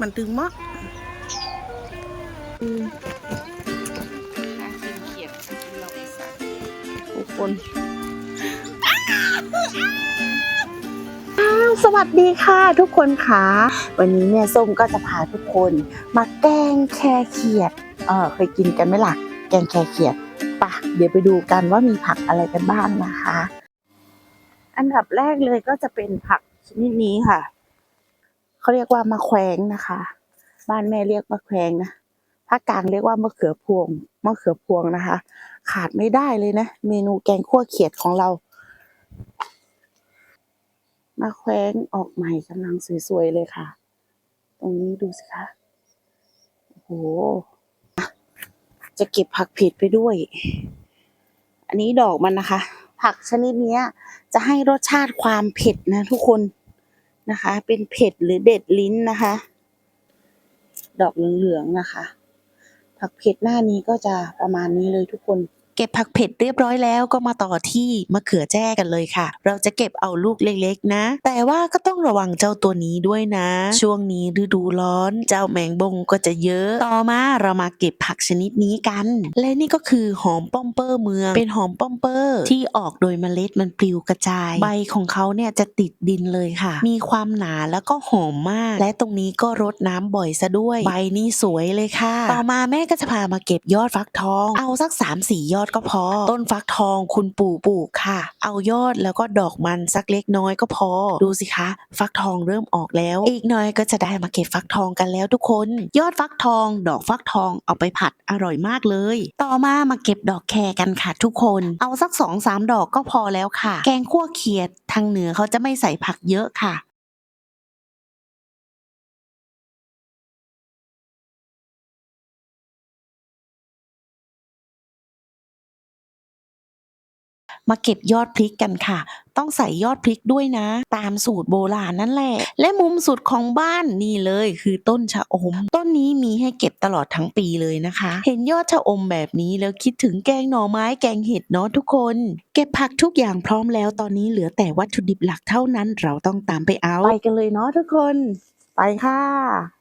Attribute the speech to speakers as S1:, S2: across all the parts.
S1: มันตึงมาก
S2: อากินเขียดกินเราอีสาน
S1: ทุกคนสวัสดีค่ะทุกคนค่ะ วันนี้แม่ยส้มก็จะพาทุกคนมาแกงแคเขียด เออเคยกินกันไหมล่ะ แกงแคเขียดปะเดี๋ยวไปดูกันว่ามีผักอะไรกันบ้างนะคะ อันดับแรกเลยก็จะเป็นผักชนิดนี้ค่ะ เขาเรียกว่ามะแขวงนะคะ บ้านแม่เรียกมะแขวงนะภาคกลางเรียกว่ามะเขือพวงมะเขือพวงนะคะ ขาดไม่ได้เลยนะ เมนูแกงคั่วเขียดของเรามาแคว้งออกใหม่กำลังสวยๆเลยค่ะ ตรงนี้ดูสิคะโอ้โหจะเก็บผักเผ็ดไปด้วย อันนี้ดอกมันนะคะ ผักชนิดนี้จะให้รสชาติความเผ็ดนะทุกคน นะคะ เป็นเผ็ดหรือเด็ดลิ้นนะคะ ดอกเหลืองๆนะคะ ผักเผ็ดหน้านี้ก็จะประมาณนี้เลยทุกคน
S3: เก็บผักเผ็ดเรียบร้อยแล้วก็มาต่อที่มะเขือแจ้กันเลยค่ะ เราจะเก็บเอาลูกเล็กๆนะ แต่ว่าก็ต้องระวังเจ้าตัวนี้ด้วยนะ ช่วงนี้ฤดูร้อน เจ้าแมงบงก็จะเยอะ ต่อมาเรามาเก็บผักชนิดนี้กัน และนี่ก็คือหอมป้อมเปอร์เมือง เป็นหอมป้อมเปอร์ที่ออกโดยเมล็ดมันปลิวกระจาย ใบของเขาเนี่ยจะติดดินเลยค่ะ มีความหนาแล้วก็หอมมาก และตรงนี้ก็รดน้ำบ่อยซะด้วย ใบนี่สวยเลยค่ะ ต่อมาแม่ก็จะพามาเก็บยอดฟักทอง เอาสัก3ามสี่ยอดก็พอ ต้นฟักทองคุณปู่ปลูกค่ะ เอายอดแล้วก็ดอกมันสักเล็กน้อยก็พอ ดูสิคะ ฟักทองเริ่มออกแล้ว อีกหน่อยก็จะได้มาเก็บฟักทองกันแล้วทุกคน ยอดฟักทอง ดอกฟักทองเอาไปผัดอร่อยมากเลย ต่อมามาเก็บดอกแครกันค่ะทุกคน เอาสักสองสามดอกก็พอแล้วค่ะ แกงคั่วเขียดทางเหนือเขาจะไม่ใส่ผักเยอะค่ะ มาเก็บยอดพริกกันค่ะ ต้องใส่ยอดพริกด้วยนะ ตามสูตรโบราณนั่นแหละ และมุมสุดของบ้านนี่เลยคือต้นชะอม ต้นนี้มีให้เก็บตลอดทั้งปีเลยนะคะ เห็นยอดชะอมแบบนี้แล้วคิดถึงแกงหน่อไม้แกงเห็ดเนาะทุกคน เก็บผักทุกอย่างพร้อมแล้วตอนนี้เหลือแต่วัตถุดิบหลักเท่านั้น เราต้องตามไปเอา
S1: ไปกันเลยเนาะทุกคน ไปค่ะ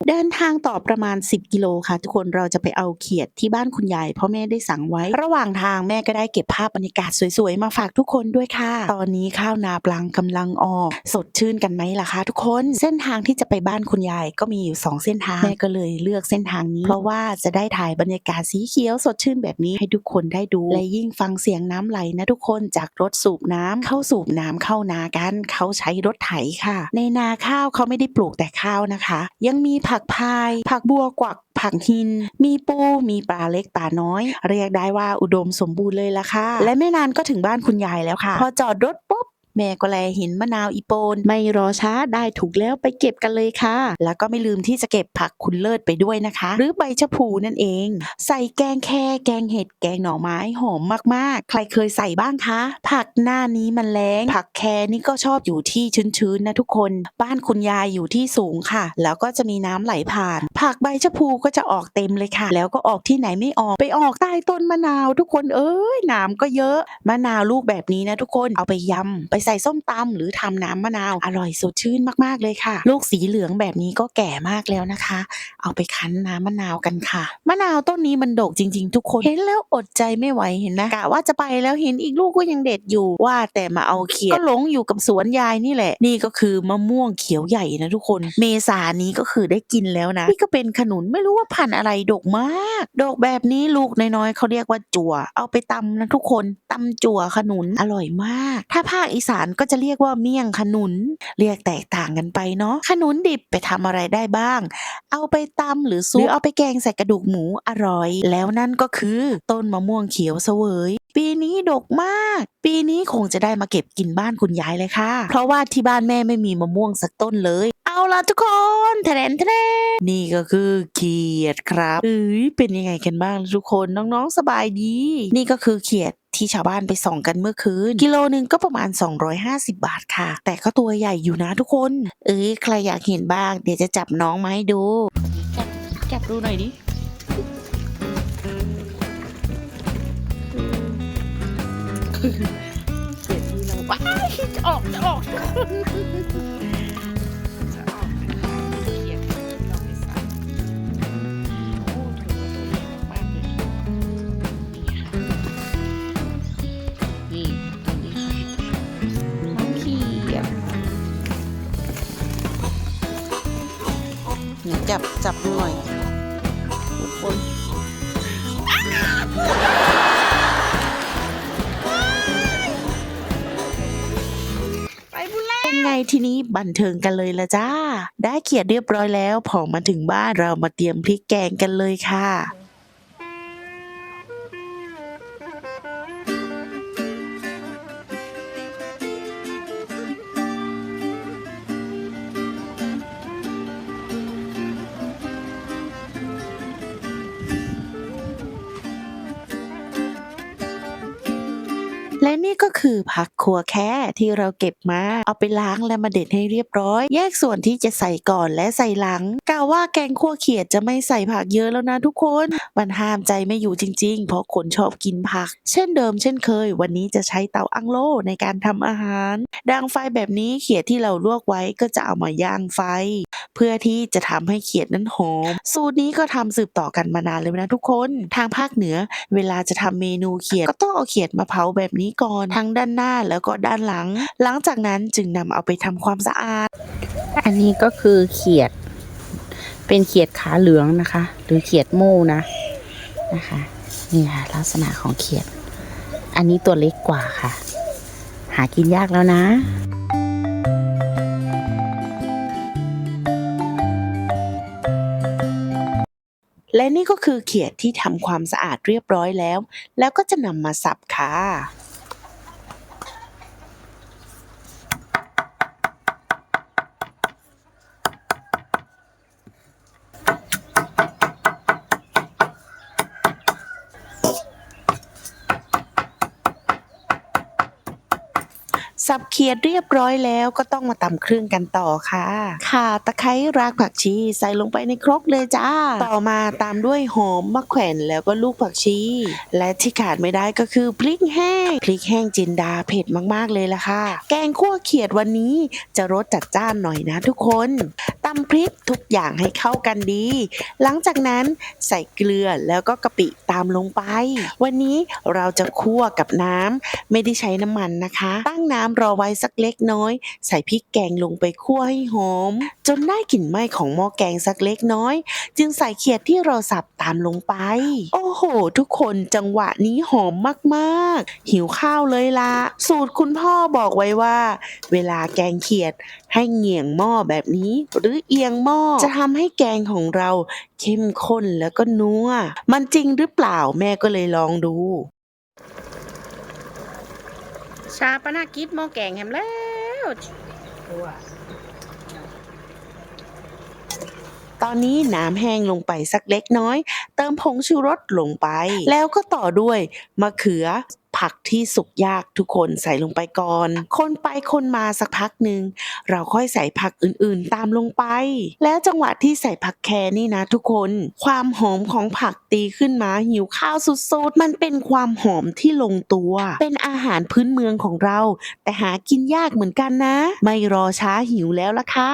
S3: เดินทางต่อประมาณ 10 กิโลค่ะ ทุกคนเราจะไปเอาเขียดที่บ้านคุณยายเพราะแม่ได้สั่งไว้ ระหว่างทางแม่ก็ได้เก็บภาพบรรยากาศสวยๆ มาฝากทุกคนด้วยค่ะ ตอนนี้ข้าวนาปลังกำลังออก สดชื่นกันไหมล่ะคะทุกคนเส้นทางที่จะไปบ้านคุณยายก็มีอยู่ 2 เส้นทางแม่ก็เลยเลือกเส้นทางนี้ เพราะว่าจะได้ถ่ายบรรยากาศสีเขียวสดชื่นแบบนี้ให้ทุกคนได้ดูและยิ่งฟังเสียงน้ำไหลนะทุกคนจากรถสูบน้ำเข้าสูบน้ำเข้านากันเขาใช้รถไถค่ะ ในนาข้าวเขาไม่ได้ปลูกแต่ข้าวนะคะ ยังมีผักพาย ผักบัวกวัก ผักหิน มีปูมีปลาเล็กปลาน้อย เรียกได้ว่าอุดมสมบูรณ์เลยละค่ะ และไม่นานก็ถึงบ้านคุณยายแล้วค่ะ พอจอดรถปุ๊บ แม่ก็แลเห็นมะนาวอีโปนไม่รอช้าได้ถูกแล้วไปเก็บกันเลยค่ะ แล้วก็ไม่ลืมที่จะเก็บผักคุณเลิศไปด้วยนะคะ หรือใบชะพูนั่นเอง ใส่แกงแค่แกงเห็ดแกงหน่อไม้หอมมากๆ ใครเคยใส่บ้างคะ ผักหน้านี้มันแรงผักแคนี่ก็ชอบอยู่ที่ชื้นๆนะทุกคน บ้านคุณยายอยู่ที่สูงค่ะ แล้วก็จะมีน้ำไหลผ่าน ผักใบชะพูก็จะออกเต็มเลยค่ะ แล้วก็ออกที่ไหนไม่ออกไปออกใต้ต้นมะนาว ทุกคนเอ้ยน้ำก็เยอะมะนาวลูกแบบนี้นะทุกคนเอาไปยำไปใส่ส้มตำหรือทำน้ำมะนาว อร่อยสดชื่นมากๆเลยค่ะ ลูกสีเหลืองแบบนี้ก็แก่มากแล้วนะคะ เอาไปคั้นน้ำมะนาวกันค่ะ มะนาวต้นนี้มันดกจริง ๆ ทุกคนเห็นแล้วอดใจไม่ไหวเห็นนะกะว่าจะไปแล้วเห็นอีกลูกก็ยังเด็ดอยู่ว่าแต่มาเอาเขียดก็หลงอยู่กับสวนยายนี่แหละ นี่ก็คือมะม่วงเขียวใหญ่นะทุกคน เมษานี้ก็คือได้กินแล้วนะนี่ก็เป็นขนุนไม่รู้ว่าพันธุ์อะไรดกมากดกแบบนี้ลูกน้อยๆเขาเรียกว่าจั่ว เอาไปตำนะทุกคนตำจั่วขนุนอร่อยมาก ถ้าภาคอีสานก็จะเรียกว่าเมี่ยงขนุน เรียกแตกต่างกันไปเนาะขนุนดิบไปทำอะไรได้บ้าง เอาไปตำหรือซุปหรือเอาไปแกงใส่กระดูกหมูอร่อย แล้วนั่นก็คือต้นมะม่วงเขียวเสวย ปีนี้ดกมาก ปีนี้คงจะได้มาเก็บกินบ้านคุณยายเลยค่ะ เพราะว่าที่บ้านแม่ไม่มีมะม่วงสักต้นเลย เอาล่ะทุกคนแทนแทนนี่ก็คือเขียดครับเอ้ยเป็นยังไงกันบ้างทุกคนน้องๆสบายดี นี่ก็คือเขียดที่ชาวบ้านไปส่องกันเมื่อคืน กิโลหนึ่งก็ประมาณ 250 บาทค่ะ แต่ก็ตัวใหญ่อยู่นะทุกคน เอ้ยใครอยากเห็นบ้าง เดี๋ยวจะจับน้องมาให้ดูจับจับดูหน่อยดิ
S1: เขียดที่เราว้ายจะออกจะออก
S2: จั
S1: บจับดูหน่อยทุกคน
S2: ไปบุญแล้ว
S3: เป็นไงทีนี้บันเทิงกันเลยละจ้า ได้เขียดเรียบร้อยแล้วพอมาถึงบ้านเรามาเตรียมพริกแกงกันเลยค่ะ และนี่ก็คือพัก ขัวแค่ที่เราเก็บมาเอาไปล้างและมาเด็ดให้เรียบร้อย แยกส่วนที่จะใส่ก่อนและใส่หลังกล่าวว่าแกงขั่วเขียดจะไม่ใส่ผักเยอะแล้วนะทุกคน มันห้ามใจไม่อยู่จริง ๆ เพราะคนชอบกินผัก เช่นเดิมเช่นเคย วันนี้จะใช้เตาอังโลในการทำอาหาร ดังไฟแบบนี้เขียดที่เราลวกไว้ก็จะเอามาย่างไฟ เพื่อที่จะทำให้เขียดนั้นหอม สูตรนี้ก็ทำสืบต่อกันมานานเลยนะทุกคนทางภาคเหนือ เวลาจะทำเมนูเขียดก็ต้องเอาเขียดมาเผาแบบนี้ก่อนทั้งด้านหน้าแล้วก็ด้านหลัง หลังจากนั้นจึงนำเอาไปทำความสะอาด
S2: อันนี้ก็คือเขียด เป็นเขียดขาเหลืองนะคะ หรือเขียดโม่นะนะคะนี่ค่ะลักษณะของเขียด อันนี้ตัวเล็กกว่าค่ะ หากินยากแล้วนะ
S3: และนี่ก็คือเขียดที่ทำความสะอาดเรียบร้อยแล้ว แล้วก็จะนำมาสับค่ะ สับเขียดเรียบร้อยแล้วก็ต้องมาตำเครื่องกันต่อค่ะข่าตะไคร้รากผักชีใส่ลงไปในครกเลยจ้า ต่อมาตามด้วยหอมมะแขวนแล้วก็ลูกผักชี และที่ขาดไม่ได้ก็คือพริกแห้ง พริกแห้งจินดาเผ็ดมากๆเลยล่ะค่ะ แกงคั่วเขียดวันนี้จะรสจัดจ้านหน่อยนะทุกคน ตำพริกทุกอย่างให้เข้ากันดี หลังจากนั้นใส่เกลือแล้วก็กะปิตามลงไป วันนี้เราจะคั่วกับน้ำไม่ได้ใช้น้ำมันนะคะ ตั้งน้ำรอไว้สักเล็กน้อย ใส่พริกแกงลงไปคั่วให้หอม จนได้กลิ่นไหม้ของหม้อแกงสักเล็กน้อย จึงใส่เขียดที่เราสับตามลงไป โอ้โห ทุกคนจังหวะนี้หอมมากๆ หิวข้าวเลยละสูตรคุณพ่อบอกไว้ว่า เวลาแกงเขียดให้เหงี่ยงหม้อแบบนี้ หรือเอียงหม้อจะทำให้แกงของเราเข้มข้นแล้วก็นัวมันจริงหรือเปล่าแม่ก็เลยลองดู
S2: ชาปนากิจหม้อแกงแฮมแล้ว
S3: ตอนนี้น้ำแห้งลงไปสักเล็กน้อย เติมผงชูรสลงไป แล้วก็ต่อด้วยมะเขือ ผักที่สุกยากทุกคนใส่ลงไปก่อน คนไปคนมาสักพักหนึ่งเราค่อยใส่ผักอื่นๆ ตามลงไป แล้วจังหวะที่ใส่ผักแครนี่นะทุกคน ความหอมของผักตีขึ้นมาหิวข้าวสุดๆมันเป็นความหอมที่ลงตัว เป็นอาหารพื้นเมืองของเรา แต่หากินยากเหมือนกันนะ ไม่รอช้าหิวแล้วล่ะค่ะ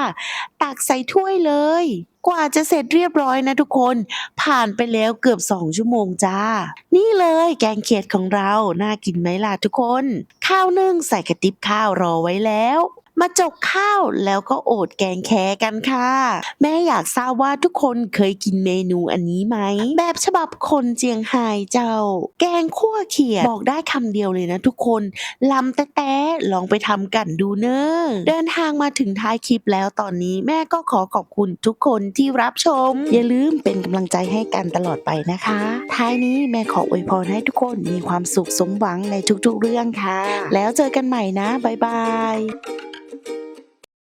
S3: ตักใส่ถ้วยเลย กว่าจะเสร็จเรียบร้อยนะทุกคน ผ่านไปแล้วเกือบสองชั่วโมงจ้า นี่เลยแกงเขียดของเรา น่ากินไหมล่ะทุกคน ข้าวนึ่งใส่กระติบข้าวรอไว้แล้ว มาจกข้าวแล้วก็โอดแกงแคกันค่ะ แม่อยากทราบว่าทุกคนเคยกินเมนูอันนี้ไหม แบบฉบับคนเจียงไฮ้เจ้า แกงคั่วเขียดบอกได้คำเดียวเลยนะทุกคนลำแต่แต่ลองไปทำกันดูเนอะเดินทางมาถึงท้ายคลิปแล้วตอนนี้แม่ก็ขอขอบคุณทุกคนที่รับชม อย่าลืมเป็นกำลังใจให้กันตลอดไปนะคะ ท้ายนี้แม่ขออวยพรให้ทุกคนมีความสุขสมหวังในทุกๆเรื่องค่ะ แล้วเจอกันใหม่นะบ๊ายบาย Thank you.